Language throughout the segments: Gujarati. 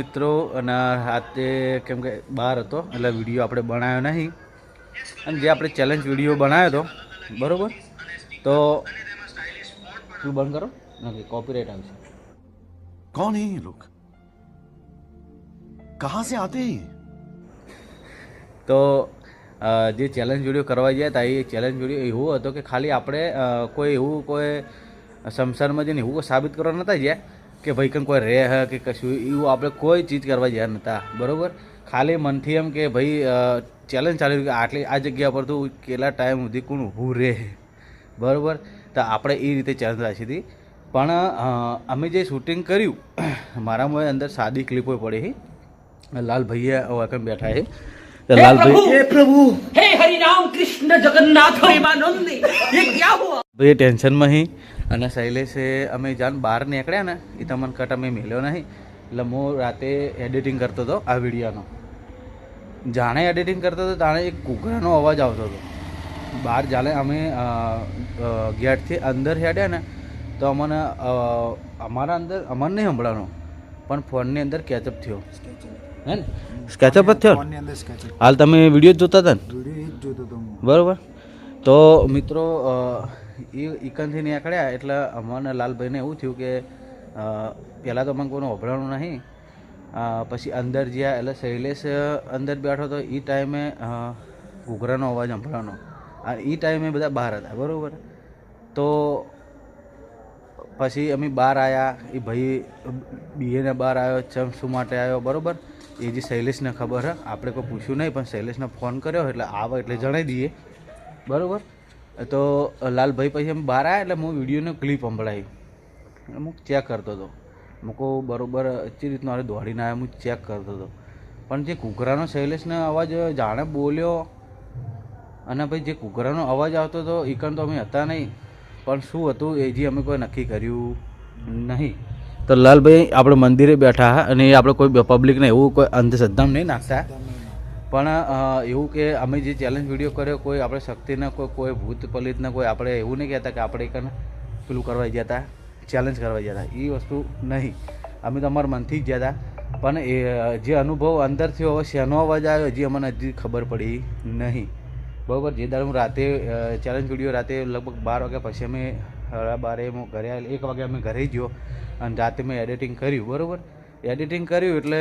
મિત્રો અને હાથે કેમ કે બહાર હતો એટલે વીડિયો આપણે બનાવ્યો નહીં. અને જે આપણે ચેલેન્જ વીડિયો બનાવ્યો હતો બરાબર? તો તું બંધ કરો નથી કોપીરાઇટ આવશે કોણ હે લોક કહા સે આતે તો જે ચેલેન્જ વીડિયો કરવા ગયા હતા એ ચેલેન્જ વીડિયો એવો હતો કે ખાલી આપણે કોઈ એવું કોઈ સંસારમાં જઈને એવું સાબિત કરવા નહોતા ગયા. કે ભાઈ કંઈ કોઈ રહે હે કે કશું, એવું આપણે કોઈ ચીજ કરવા જ્યાં નહોતા બરાબર? ખાલી મનથી એમ કે ભાઈ ચેલેન્જ ચાલી કે આટલી, આ જગ્યા પર તું કેટલા ટાઈમ સુધી કોણ ઊભું રહે? બરાબર? તો આપણે એ રીતે ચેલેન્જ રાખી હતી. પણ અમે જે શૂટિંગ કર્યું મારામાં અંદર સાદી ક્લિપો પડી લાલ ભૈયા વાકમ બેઠા છે લાલભાઈ. હે પ્રભુ! હે હરિ રામ કૃષ્ણ જગન્નાથ. પ્રેમાનંદી. એ ક્યાં હુઆ ભાઈ ટેન્શનમાં હી. અને શૈલેષે અમે જાન બહાર નીકળ્યા ને એ તમને કટ અમે મેલ્યો નહીં. એટલે હું રાતે એડિટિંગ કરતો હતો આ વિડીયોનો. જાણે એડિટિંગ કરતો હતો તાણે એક કૂકરાનો અવાજ આવતો હતો. બહાર જાણે અમે ગેટથી અંદર હેડ્યા ને તો અમને અમારા અંદર અમને નહીં સંભળાનો પણ ફોનની અંદર કેચઅપ થયો. હે ને? સ્કેચઅપ જ થયો? હાલ તમે વીડિયો જ જોતા હતા ને? બરાબર. તો મિત્રો એ ઇકનથી નીકળ્યા એટલે અમને લાલભાઈને એવું થયું કે પહેલાં તો મને કોઈનું અભળાણું નહીં. પછી અંદર જ્યાં એટલે શૈલેષ અંદર બેઠો હતો એ ટાઈમે ઘૂઘરાનો અવાજ સંભળાનો આ એ ટાઈમે બધા બહાર હતા બરાબર. તો પછી અમે બહાર આવ્યા એ ભાઈ, બીએને બહાર આવ્યો, ચમ શું માટે આવ્યો, બરાબર? એ જે શૈલેષને ખબર હે, આપણે કોઈ પૂછ્યું નહીં, પણ શૈલેષને ફોન કર્યો, એટલે આવે એટલે જણાવી દઈએ. બરાબર? તો લાલભાઈ પછી અમે બહાર આવ્યા એટલે હું વિડીયોને ક્લિપ સંભળાવી હું ચેક કરતો હતો. હું કહું, બરાબર જે રીતનો અરે દોડીને આવ્યો હું ચેક કરતો હતો. પણ જે કુકરાનો શૈલેષનો અવાજ જાણે બોલ્યો, અને ભાઈ જે કુકરાનો અવાજ આવતો હતો ઈકન તો અમે હતા નહીં. પણ શું હતું એ જે અમે કોઈ નક્કી કર્યું નહીં. તો લાલભાઈ આપણે મંદિરે બેઠા અને એ આપણે કોઈ પબ્લિકને એવું કોઈ અંધશ્રદ્ધામાં નહીં નાખતા? પણ એવું કે અમે જે ચેલેન્જ વીડિયો કર્યો કોઈ આપણે શક્તિને કોઈ કોઈ ભૂત પલિતને કોઈ આપણે એવું નહીં કહેતા કે આપણે એક પેલું કરવા ગયા હતા ચેલેન્જ કરવા ગયા હતા એ વસ્તુ નહીં. અમે તો અમારા મનથી જ ગયા હતા પણ એ જે અનુભવ અંદરથી હવે શેનો અવાજ આવ્યો જે અમને હજી ખબર પડી નહીં. બરાબર, જે દાડે હું રાતે ચેલેન્જ વીડિયો રાતે લગભગ બાર વાગ્યા પછી અમે સાડા બારે હું ઘરે આવેલ, એક વાગે અમે ઘરે ગયો અને રાતે મેં એડિટિંગ કર્યું, બરાબર? એડિટિંગ કર્યું એટલે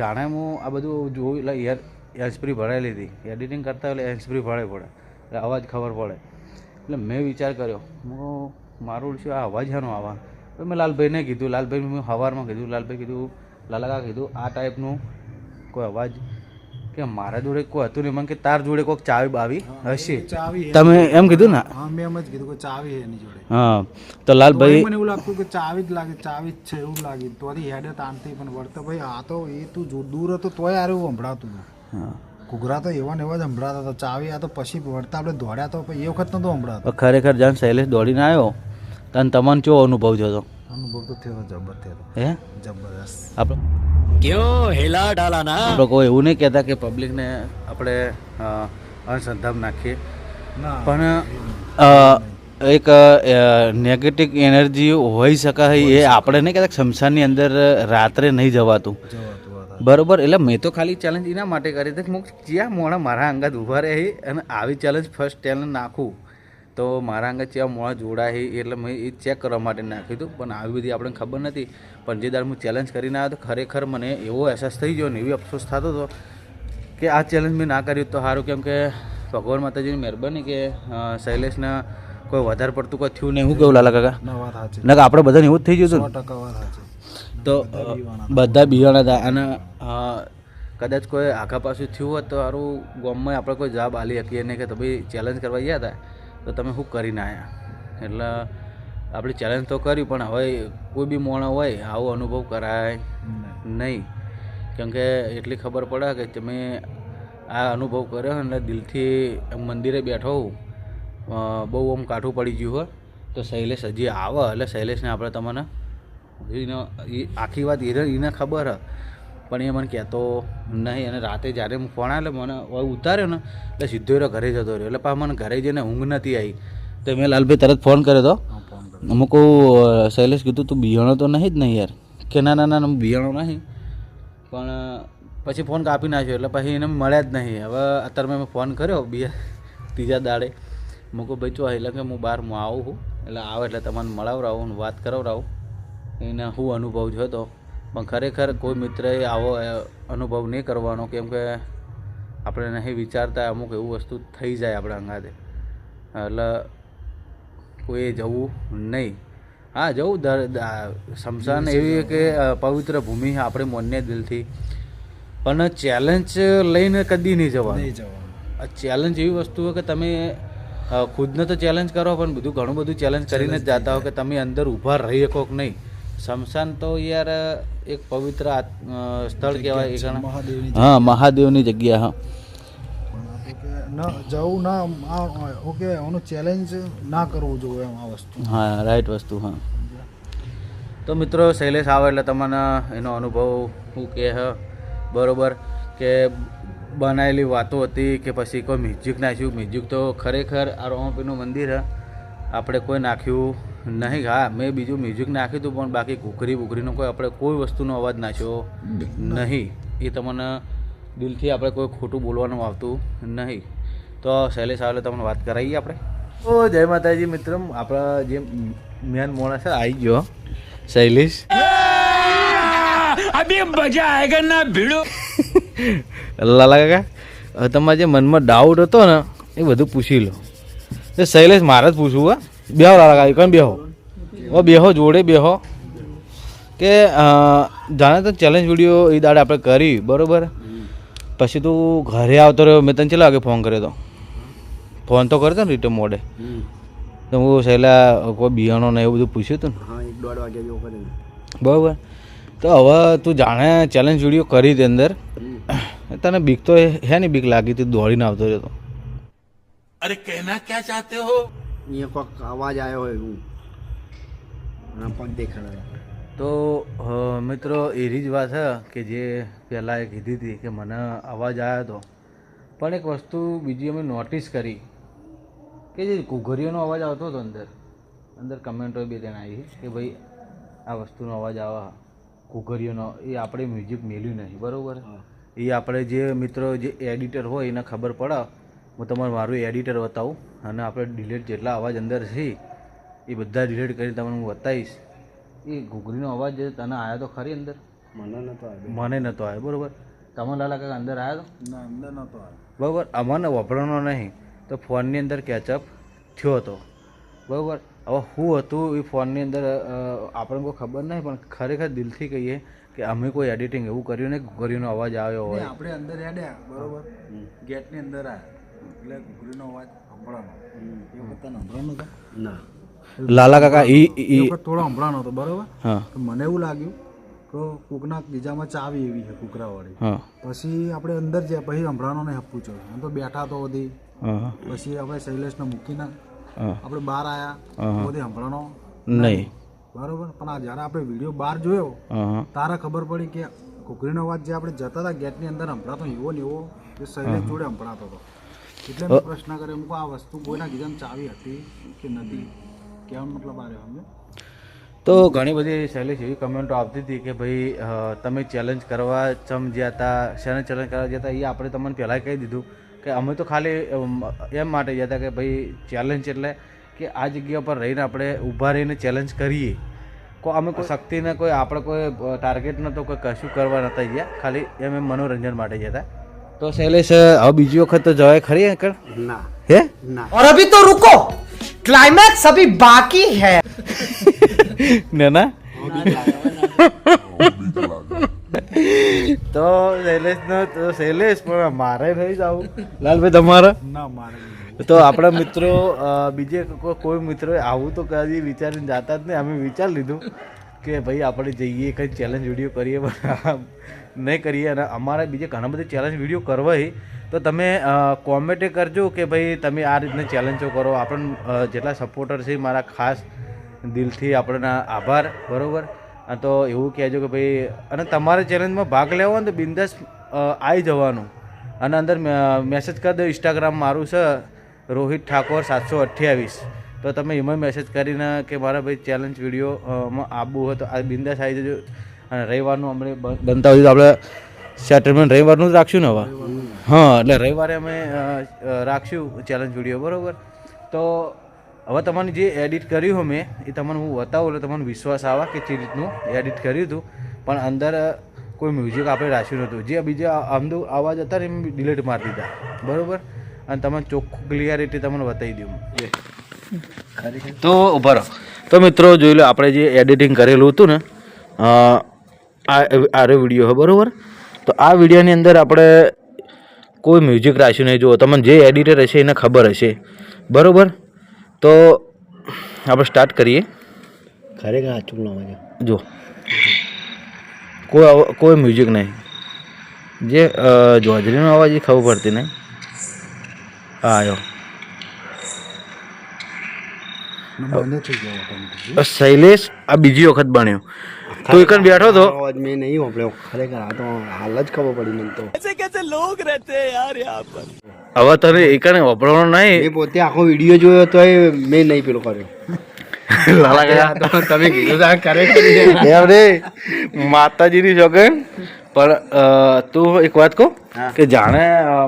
જાણે હું આ બધું જોયું, એટલે યાર હેન્ડસ્પ્રી ભરાયેલી હતી એડિટિંગ કરતા એટલે હેન્ડસ્પ્રી ભરાવી પડે, એટલે અવાજ ખબર પડે. એટલે મેં વિચાર કર્યો, હું મારું શું આ અવાજ શાનો આવા? તો મેં લાલભાઈને કીધું, લાલભાઈ મેં સવારમાં કીધું, લાલભાઈ કીધું, લાલાકા કીધું, આ ટાઈપનું કોઈ અવાજ કે મારા જોડે કોઈ હતું નહીં મને કે તાર જોડે કોઈક ચાવી બાવી હશે. તમે એમ કીધું ને? હા મેં એમ જ કીધું કે ચાવી એની જોડે. હા તો લાલભાઈ મને એવું લાગતું કે ચાવી જ લાગે ચાવી જ છે એવું લાગે. તોરી હેડે તાનથી પણ વળતો ભાઈ આ તો એ તું જો દૂર હતો તોય આરે એવું સંભળાતું હા. ઘૂઘરા તો એવા ને એવા જ સંભળાતા હતા. ચાવી આ તો પછી વળતા આપણે દોડ્યા તો પછી એ વખત નતો સંભળાતો. ખરેખર જાણ શૈલેષ દોડીને આવ્યો તને તમને કેવો અનુભવ થયો અનુભવ તો થયો જબર થયો હે? જબરદસ્ત આપણે ક્યો હેલા ડાલા લોકો એવું નહીં કહેતા કે પબ્લિકને આપણે અંધશ્રદ્ધામાં નાખીએ. પણ એક નેગેટિવ એનર્જી હોઈ શકાય એ આપણે નહીં કહેતા શમશાનની અંદર રાત્રે નહીં જવાતું. બરોબર એટલે મેં તો ખાલી ચેલેન્જ એના માટે કરી હતી કે હું જ્યાં મોણા મારા અંગત ઊભા રહે અને આવી ચેલેન્જ ફર્સ્ટ ચેલેન્જ નાખું. તો મારા અંગે ચેવા મોડા જોડાય એટલે મેં એ ચેક કરવા માટે નાખ્યું હતું. પણ આવી બધી આપણને ખબર નથી. પણ જે દાડ હું ચેલેન્જ કરીને આવ્યો તો ખરેખર મને એવો અહેસાસ થઈ ગયો ને એવી અફસોસ થતો હતો કે આ ચેલેન્જ મેં ના કર્યું તો સારું. કેમ કે ભગવાન માતાજીની મહેરબાની કે શૈલેષના કોઈ વધારે પડતું કોઈ થયું નહીં. હું કેવું લાલા કાકા? ના આપણે બધાને એવું જ થઈ ગયું હતું તો બધા બીવાના હતા. અને કદાચ કોઈ આખા પાછું થયું હોત તો સારું ગામમાં આપણે કોઈ જવાબ આલી શકીએ નહીં કે તો ભાઈ ચેલેન્જ કરવા ગયા હતા. તો તમે શું કરીને આવ્યા એટલે આપણે ચેલેન્જ તો કરી પણ હવે કોઈ બી મોણો હોય આવો અનુભવ કરાય નહીં. કેમ કે એટલી ખબર પડે કે તમે આ અનુભવ કર્યો એટલે દિલથી મંદિરે બેઠો બહુ આમ કાઠું પડી ગયું હોય તો શૈલેષ હજી આવે એટલે શૈલેષને આપણે તમને એને એ આખી વાત એને એને ખબર હ. પણ એ મને કહેતો નહીં. અને રાતે જ્યારે હું ફોન એટલે મને ઉતાર્યો ને એટલે સીધો એરો ઘરે જતો રહ્યો. એટલે પાછા મને ઘરે જઈને ઊંઘ નથી આવી. તો મેં લાલભાઈ તરત ફોન કર્યો હતો અમુક કહું શૈલેષ કીધું તું બિયાણો તો નહીં જ નહીં યાર. કે ના ના ના બિયાણો નહીં. પણ પછી ફોન કાપી નાખ્યો. એટલે પછી એને મળ્યા જ નહીં. હવે અત્યારે મેં ફોન કર્યો બીજા ત્રીજા દાડે. મૂકો ભાઈ ચો એટલે કે હું બહાર હું આવું છું. એટલે આવે એટલે તમને મળાવરાવું વાત કરાવરાવું એને શું અનુભવ જોયો હતો પણ ખરેખર કોઈ મિત્રએ આવો અનુભવ નહીં કરવાનો કેમ કે આપણે નહીં વિચારતા અમુક એવું વસ્તુ થઈ જાય આપણા અંગાતે એટલે કોઈ જવું નહીં. હા જવું શમશાન એવી કે પવિત્ર ભૂમિ આપણે મોન્ય દિલથી. પણ ચેલેન્જ લઈને કદી નહીં જવાનું. જવાનું. ચેલેન્જ એવી વસ્તુ હોય કે તમે ખુદને તો ચેલેન્જ કરો પણ બધું ઘણું બધું ચેલેન્જ કરીને જ જાતા હો કે તમે અંદર ઊભા રહી શકો કે નહીં. શમશાન તો યાર એક પવિત્ર સ્થળ કહેવાય હા મહાદેવની જગ્યા હા. જવું ના ઓકે આનું ચેલેન્જ ના કરવું જોઈએ એમ આ વસ્તુ. હા રાઈટ વસ્તુ હા. તો મિત્રો શૈલેષ આવે એટલે તમને એનો અનુભવ શું કે હ. બરોબર કે બનાવેલી વાતો હતી કે પછી કોઈ મ્યુઝિક નાખ્યું. મ્યુઝિક તો ખરેખર આ રોમપીનું મંદિર હ. આપણે કોઈ નાખ્યું નહીં હા મેં બીજું મ્યુઝિક નાખ્યું હતું પણ બાકી ઘૂઘરી બુઘરીનો કોઈ આપણે કોઈ વસ્તુનો અવાજ નાખ્યો નહીં એ તમને દિલથી આપણે કોઈ ખોટું બોલવાનું આવતું નહીં. તો શૈલેષ આવેલો તમને વાત કરાવીએ આપણે? ઓ જય માતાજી મિત્ર આપણા જે મેન માણસ છે આવી ગયો. શૈલેષ. અભી મજા આયગા ના ભીડો. લાલા કાકા તમારા જે મનમાં ડાઉટ હતો ને એ બધું પૂછી લો. શૈલેષ મારે જ પૂછવું હા. બેહો લાલા કાકા કઈ બેહો? ઓ બેહો જોડે બેહો. કે જાણે તો ચેલેન્જ વીડિયો એ દાડે આપણે કરી બરોબર? પછી તું ઘરે આવતો રહ્યો મેં તને ચેલા વાગે ફોન કર્યો હતો ફોન તો કર્યો હતો ને રિટર્ન મોડે. તો હું છેલ્લા કોઈ બિયાણો ને એવું બધું પૂછ્યું હતું ને? હા બરાબર? તો હવે તું જાણે ચેલેન્જ વીડિયો કરી તે અંદર. તને બીક તો હે ને બીક લાગી હતી દોડીને આવતો રહ્યો તો. અહીંયા કોઈક અવાજ આવ્યો હોય હું અને પગ તો મિત્રો એવી જ વાત છે કે જે પહેલાં એ કીધી હતી કે મને અવાજ આવ્યો હતો પણ એક વસ્તુ બીજી અમે નોટિસ કરી કે જે ઘૂઘરીઓનો અવાજ આવતો હતો અંદર અંદર કમેન્ટો બે જણ આવી કે ભાઈ આ વસ્તુનો અવાજ આવે. ઘૂઘરીઓનો એ આપણે મ્યુઝિક મેલ્યું નહીં બરાબર? એ આપણે જે મિત્રો જે એડિટર હોય એને ખબર પડે હું તમારે મારું એડિટર બતાવું અને આપણે ડિલેટ જેટલા અવાજ અંદર છે એ બધા ડિલીટ કરી તમને હું બતાવીશ. એ ઘૂઘરીનો અવાજ જે તને આવ્યો તો ખરી અંદર? મને નતો આવ્યો. મને નહોતો આવ્યો બરાબર? તમને લાલા કાકા અંદર આવ્યો તો? ના અંદર નતો આવ્યો. બરાબર અમને વપરાનો નહીં. તો ફોનની અંદર કેચઅપ થયો હતો બરાબર? હવે શું હતું એ ફોનની અંદર આપણને કોઈ ખબર નહીં પણ ખરેખર દિલથી કહીએ કે અમે કોઈ એડિટિંગ એવું કર્યું નહીં કે ઘૂઘરીનો અવાજ આવ્યો હોય. આપણે અંદર હેડ્યા બરોબર? ગેટની અંદર આવ્યા એટલે ઘૂઘરીનો અવાજ સંભળાનો એ વખત સંભળાનો હતો ના લાલા કાકા ઈ ઈ થોડો સંભળાનો હતો બરોબર? હા. મને એવું લાગ્યું કે કોકના બીજામાં ચાવી એવી છે કુકરાવાળી. વાળી પછી આપણે અંદર જ્યાં પછી સંભળાનો ને હપ્પું છો આમ તો બેઠા તો બધી. પછી આપણે શૈલેષને મૂકીને હા. આપણે બહાર આવ્યા હા. બધી સંભળાનો નહીં. બરોબર? પણ આ જ્યારે આપણે વીડિયો બહાર જોયો તારા ખબર પડી કે કુકરીનો અવાજ જે આપણે જતા હતા ગેટની અંદર સંભળાતો એવો ને એવો એ શૈલેષ જોડે સંભળાતો હતો. એટલે પ્રશ્ન કર્યો મૂકો આ વસ્તુ કોઈના કીધા ચાવી હતી કે નથી? કેમ મતલબ આ રહ્યો તો ઘણી બધી શૈલેષ એવી કમેન્ટો આવતી હતી કે ભાઈ તમે ચેલેન્જ કરવા ચમ જ્યાં હતા શેને ચેલેન્જ કરવા ગયા હતા એ આપણે તમને પહેલાં કહી દીધું કે અમે તો ખાલી એમ માટે ગયા હતા કે ભાઈ ચેલેન્જ એટલે કે આ જગ્યા પર રહીને આપણે ઊભા રહીને ચેલેન્જ કરીએ. કો અમે કોઈ શક્તિને કોઈ આપણે કોઈ ટાર્ગેટ નહોતો કોઈ કશું કરવા નહોતા ગયા ખાલી એમ એમ મનોરંજન માટે ગયા હતા. તો શૈલેષ હવે બીજી વખત તો જવાય ખરી આગળ ના હે ના और अभी तो रुको क्लाइमैक्स अभी बाकी है ને ના તો શૈલેષ નો તો શૈલેષ પણ મારે નહીં જવું લાલભાઈ તમારે ના મારે નહીં. તો આપણા મિત્રો અ, બીજે કો- કોઈ મિત્રો આવું તો કદી વિચારીને જાતા જ નહીં અમે વિચારી લીધું કે ભાઈ આપણે જઈએ કંઈ ચેલેન્જ વિડીયો કરીએ પણ આમ નહીં કરીએ અને અમારે બીજે ઘણા બધા ચેલેન્જ વીડિયો કરવા તો તમે કોમેન્ટે કરજો કે ભાઈ તમે આ રીતના ચેલેન્જો કરો. આપણને જેટલા સપોર્ટર છે મારા ખાસ દિલથી આપણને આભાર, બરાબર? તો એવું કહેજો કે ભાઈ, અને તમારે ચેલેન્જમાં ભાગ લેવો ને તો બિંદાસ આવી જવાનું. અને અંદર મેસેજ કરી દો ઇન્સ્ટાગ્રામ મારું છે, રોહિત ઠાકોર સાતસો અઠ્યાવીસ. તો તમે એમાં મેસેજ કરીને કે મારા ભાઈ ચેલેન્જ વિડીયોમાં આવવું હોય તો આ બિંદાસ આવી જજો. અને રવિવારનું અમને બનતા હોય તો આપણે સેટલમેન્ટ રવિવારનું જ રાખશું ને હવે? હા એટલે રવિવારે અમે રાખશું ચેલેન્જ વીડિયો બરાબર? તો હવે તમારે જે એડિટ કર્યું મેં એ તમને હું બતાવું એટલે તમને વિશ્વાસ આવે કે જે રીતનું એડિટ કર્યું હતું. પણ અંદર કોઈ મ્યુઝિક આપણે રાખ્યું નહોતું. જે બીજા આમદુ અવાજ હતા ને એમ ડિલીટ મારી દીધા. બરાબર? અને તમને ચોખ્ખું ક્લિયરિટી તમને બતાવી દઉં. તો ઊભા રહો. તો મિત્રો જોઈ લો આપણે જે એડિટિંગ કરેલું હતું ને આ આરો વીડિયો છે બરાબર? તો આ વિડીયોની અંદર આપણે કોઈ મ્યુઝિક રાખ્યું નહીં. જુઓ તમને જે એડિટર હશે એને ખબર હશે. બરાબર? તો આપણે સ્ટાર્ટ કરીએ. ખરેખર આચું લાવવા જો કોઈ કોઈ મ્યુઝિક નહીં. જે જોજરીનો અવાજ એ ખબર પડતી નહીં. હા આવ્યો શૈલેષ આ બીજી વખત બન્યો. તું એક બેઠો હતો અવાજ મેં નહીં હોંભળ્યો ખરેખર આ તો હાલ જ ખબર પડી મને તો. એસે કેસે લોગ રહેતે યાર યહાં પર હવે તને એકને હોંભળવાનો નહીં. મેં પોતે આખો વિડિયો જોયો તો મેં નહીં પેલો કર્યો. લાલા ગયા તમે કીધું આ કરે એમ રે માતાજીની જોગન પણ તું એક વાત કહું? કે જાણે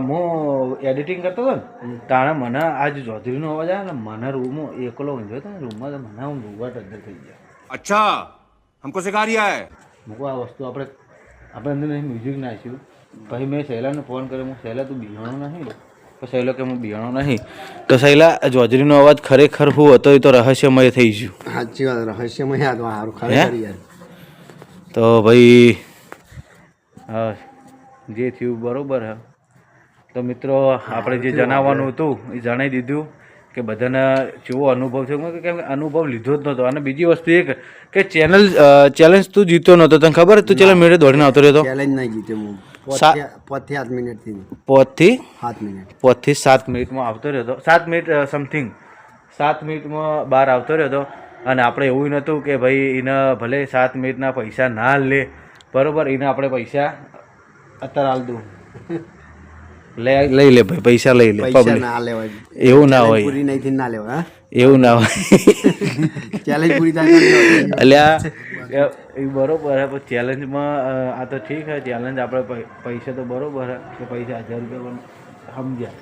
હું એડિટિંગ કરતો હતો ને તાણે મને આજ જોધરીનો અવાજ આવે ને મને રૂમ એકલો ઊંઝ્યો હતો ને રૂમમાં મને હું રૂવા અંદર થઈ ગયા. અચ્છા. हमको सिखा रिया है મૂકો આ વસ્તુ આપણે આપણે અંદર નહીં મ્યુઝિક નાખ્યું પછી મેં શૈલાને ફોન કર્યો હું શૈલા તું બિહાણો નહીં તો શૈલો કે હું બિહાણો નહીં તો શૈલા જોજરીનો અવાજ ખરેખર હું હતો એ તો રહસ્યમય થઈ ગયું સાચી વાત રહસ્યમય આ તો સારું ખરેખર યાર તો ભાઈ હા જે થયું બરોબર હે તો મિત્રો આપણે જે જણાવવાનું હતું એ જણાવી દીધું કે બધાને જેવો અનુભવ થયો કેમ કે અનુભવ લીધો જ નહોતો. અને બીજી વસ્તુ એક કે- ચેનલ ચેલેન્જ તું જીત્યો નહોતો. તને ખબર તું ચેલેન્જ મેળે દોડીને આવતો રહ્યો ચેલેન્જ નહીં જીત્યો હું. સા- પોતે મિનિટથી. પોતથી? સાત મિનિટ. પોતથી સાત મિનિટમાં આવતો રહ્યો હતો સાત મિનિટ સમથિંગ સાત મિનિટમાં બહાર આવતો રહ્યો હતો અને આપણે એવું નહોતું કે ભાઈ એને ભલે સાત મિનિટના પૈસા ના લે. બરોબર એને આપણે પૈસા અત્યારે હાલ દઉં. લઈ લે ભાઈ પૈસા લઈ લે પૈસા ના લેવાય. એવું ના હોય. પૂરી નહીં ના લેવાય એવું ના હોય. ચેલેન્જ પૂરી થાય અલ્યા એ બરોબર હે પણ ચેલેન્જમાં આ તો ઠીક હે ચેલેન્જ આપણે પૈસા તો બરોબર હે કે પૈસા હજાર રૂપિયા પણ સમજ્યા.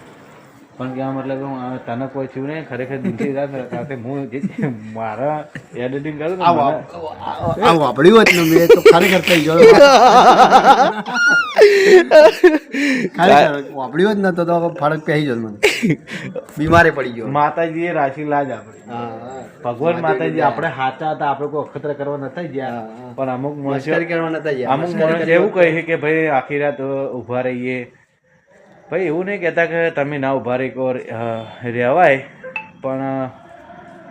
પણ કે મતલબ તને કોઈ થયું નહીં ખરેખર દિલથી રાતે હું જે મારા એડિટિંગ કરું આ વાપર્યું હોત ને મેં તો ખરેખર થઈ ગયો. ખરેખર વાપર્યું હોત ને તો તો ફરક પહેરી જત મને. બીમારે પડી ગયો. માતાજીએ રાશિ લાજ આપણી. ભગવાન માતાજી આપણે હાચા હતા આપણે કોઈ અખતરા કરવા નતા ગયા. પણ અમુક માણસો કરવા નતા ગયા. અમુક મસ્કરી એવું કહે છે કે ભાઈ આખી રાત ઊભા રહીએ. ભાઈ, એવું નહીં કહેતા કે તમે ના ઊભા રહી કહો રહેવાય, પણ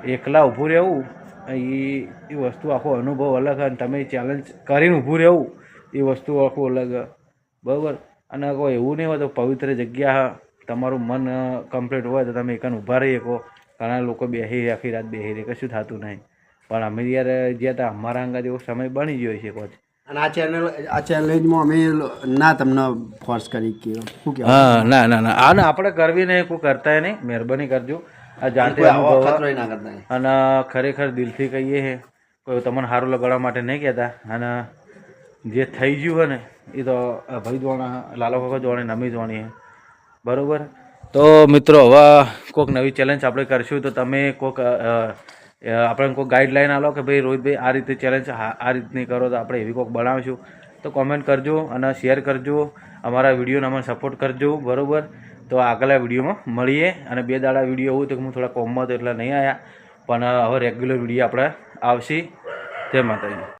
એકલા ઊભું રહેવું, એ એ વસ્તુ આખો અનુભવ અલગ અને તમે ચેલેન્જ કરીને ઊભું રહેવું, એ વસ્તુ આખું અલગ. બરાબર? અને કોઈ એવું નહીં હોય તો પવિત્ર જગ્યા, તમારું મન કમ્પ્લીટ હોય તો તમે એકન ઊભા રહી શકો. ઘણા લોકો બેસી આખી રાત બેસી રહે કશું થતું નહીં. પણ અમે યાર જ્યાં ત્યાં અમારા અંગા એવો સમય બની ગયો છે કોચ અને આ ચેનલ આ ચેલેન્જમાં અમે ના તમને ફોર્સ કરી કે શું કહેવાય? હા ના ના ના. આ આપણે કરવી નહીં કોઈ કરતા નહીં. મહેરબાની કરજો. આ જાતે અનુભવ અને ખરેખર દિલથી કહીએ હે કોઈ તમને સારું લગાડવા માટે નહીં કહેતા. અને જે થઈ ગયું હોય ને એ તો ભાઈ જોણા લાલો કાકા જોવાની નમી જોણી હે. બરાબર? તો મિત્રો હવે કોઈક નવી ચેલેન્જ આપણે કરશું તો તમે કોઈક કોઈ આપણે કોઈક ગાઈડલાઈન આલો કે ભાઈ રોહિતભાઈ આ રીતે ચેલેન્જ આ રીતની કરો તો આપણે એવી કોઈક બનાવીશું. તો કોમેન્ટ કરજો અને શેર કરજો. અમારા વિડીયોને અમને સપોર્ટ કરજો, બરાબર? તો આગલા વિડીયોમાં મળીએ. અને બે દાડા વીડિયો એવું તો હું થોડા કોમમાં હતો એટલે નહીં આવ્યા પણ હવે રેગ્યુલર વીડિયો આપણે આવશે. તે માતાજી.